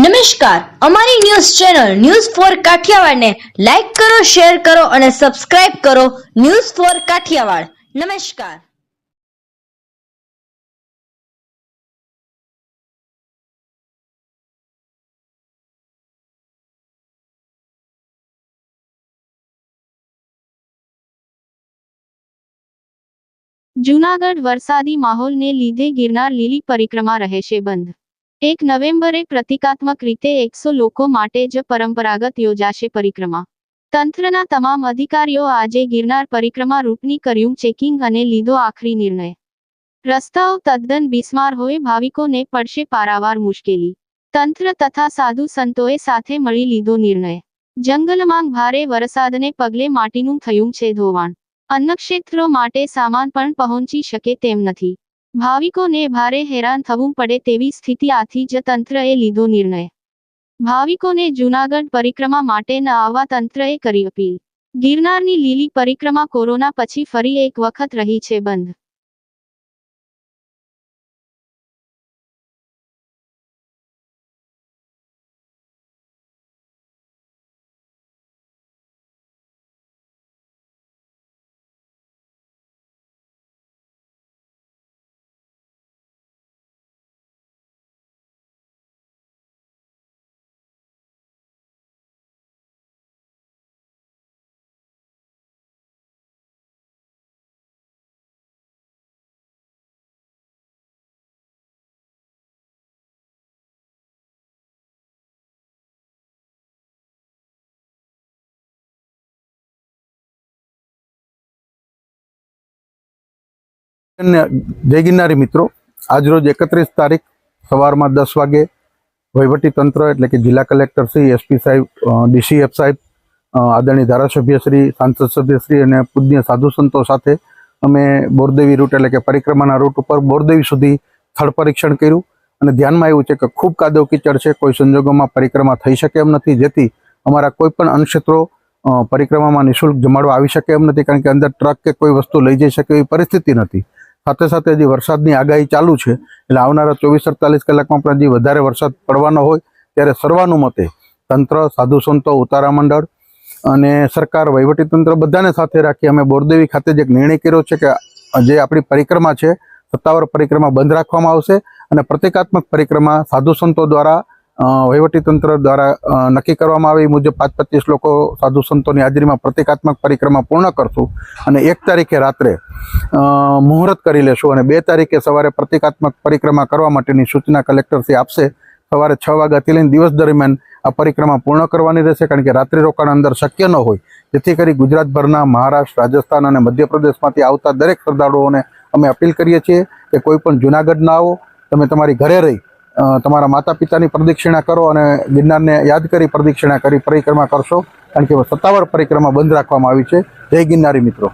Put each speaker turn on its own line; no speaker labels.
નમસ્કાર. અમારી news channel news four કાઠિયાવાડને લાઈક કરો, શેર કરો અને સબસ્ક્રાઇબ કરો ન્યૂઝ ફોર કાઠિયાવાડ. નમસ્કાર.
જૂનાગઢ વરસાદી માહોલને લીધે ગિરનાર લીલી પરિક્રમા રહેશે બંધ. એક નવેમ્બરે પ્રતિકાત્મક રીતે એકસો લોકો માટે જ પરંપરાગત યોજાશે પરિક્રમા. તંત્રના તમામ અધિકારીઓ આજે ગિરનાર પરિક્રમા રૂટની કર્યું ચેકિંગ અને લીધો આખરી નિર્ણય. રસ્તાઓ તદ્દન બિસ્માર હોય ભાવિકોને પડશે પારાવાર મુશ્કેલી. તંત્ર તથા સાધુ સંતોએ સાથે મળી લીધો નિર્ણય. જંગલમાં ભારે વરસાદને પગલે માટીનું થયું છે ધોવાણ. અન્નક્ષેત્રો માટે સામાન પણ પહોંચી શકે તેમ નથી. ભાવિકોને ભારે હેરાન થવું પડે તેવી સ્થિતિ આથી જ તંત્રએ લીધો નિર્ણય. ભાવિકોને જૂનાગઢ પરિક્રમા માટે ન આવવા તંત્રએ કરી અપીલ. ગિરનારની લીલી પરિક્રમા કોરોના પછી ફરી એક વખત રહી છે બંધ.
જય ગિરનારી મિત્રો. આજરોજ એકત્રીસ તારીખ સવારમાં દસ વાગે તંત્ર એટલે કે જિલ્લા કલેક્ટર શ્રી એસપી સાહેબ ડીસીએફ સાહેબ આદરણીય ધારાસભ્ય શ્રી, સાંસદ સભ્ય અને પૂજ્ય સાધુ સંતો સાથે અમે બોરદેવી રૂટ એટલે કે પરિક્રમાના રૂટ ઉપર બોરદેવી સુધી સ્થળ પરીક્ષણ કર્યું. અને ધ્યાનમાં આવ્યું છે કે ખૂબ કાદવ કીચડ છે, કોઈ સંજોગોમાં પરિક્રમા થઈ શકે એમ નથી. જેથી અમારા કોઈ પણ અન્નક્ષેત્રો પરિક્રમામાં નિઃશુલ્ક જમાડવા આવી શકે એમ નથી, કારણ કે અંદર ટ્રક કે કોઈ વસ્તુ લઈ જઈ શકે એવી પરિસ્થિતિ નથી. સાથે સાથે હજી વરસાદની આગાહી ચાલુ છે, એટલે આવનારા ચોવીસ અડતાલીસ કલાકમાં પણ હજી વધારે વરસાદ પડવાનો હોય, ત્યારે સર્વાનુમતે તંત્ર, સાધુ સંતો, ઉતારા મંડળ અને સરકાર, વહીવટી તંત્ર બધાને સાથે રાખી અમે બોરદેવી ખાતે જે નિર્ણય કર્યો છે કે જે આપણી પરિક્રમા છે, સત્તાવાર પરિક્રમા બંધ રાખવામાં આવશે અને પ્રતિકાત્મક પરિક્રમા સાધુ સંતો દ્વારા તંત્ર દ્વારા નક્કી કરવામાં આવી મુજબ પાંચ પચીસ લોકો સાધુ સંતોની હાજરીમાં પ્રતિકાત્મક પરિક્રમા પૂર્ણ કરશું અને એક તારીખે રાત્રે મુહૂર્ત કરી લેશું અને બે તારીખે સવારે પ્રતિકાત્મક પરિક્રમા કરવા માટેની સૂચના કલેક્ટરશ્રી આપશે. સવારે છ વાગ્યાથી લઈને દિવસ દરમિયાન આ પરિક્રમા પૂર્ણ કરવાની રહેશે કારણ કે રાત્રિ રોકાણ અંદર શક્ય ન હોય. જેથી કરી ગુજરાતભરના મહારાષ્ટ્ર, રાજસ્થાન અને મધ્યપ્રદેશમાંથી આવતા દરેક શ્રદ્ધાળુઓને અમે અપીલ કરીએ છીએ કે કોઈ પણ જૂનાગઢ ના આવો, તમે તમારી ઘરે રહી તમારા માતા પિતાની પ્રદક્ષિણા કરો અને ગિરનારને યાદ કરી પ્રદક્ષિણા કરી પરિક્રમા કરશો. કારણ કે સત્તાવાર પરિક્રમા બંધ રાખવામાં આવી છે. જય ગિરનારી મિત્રો.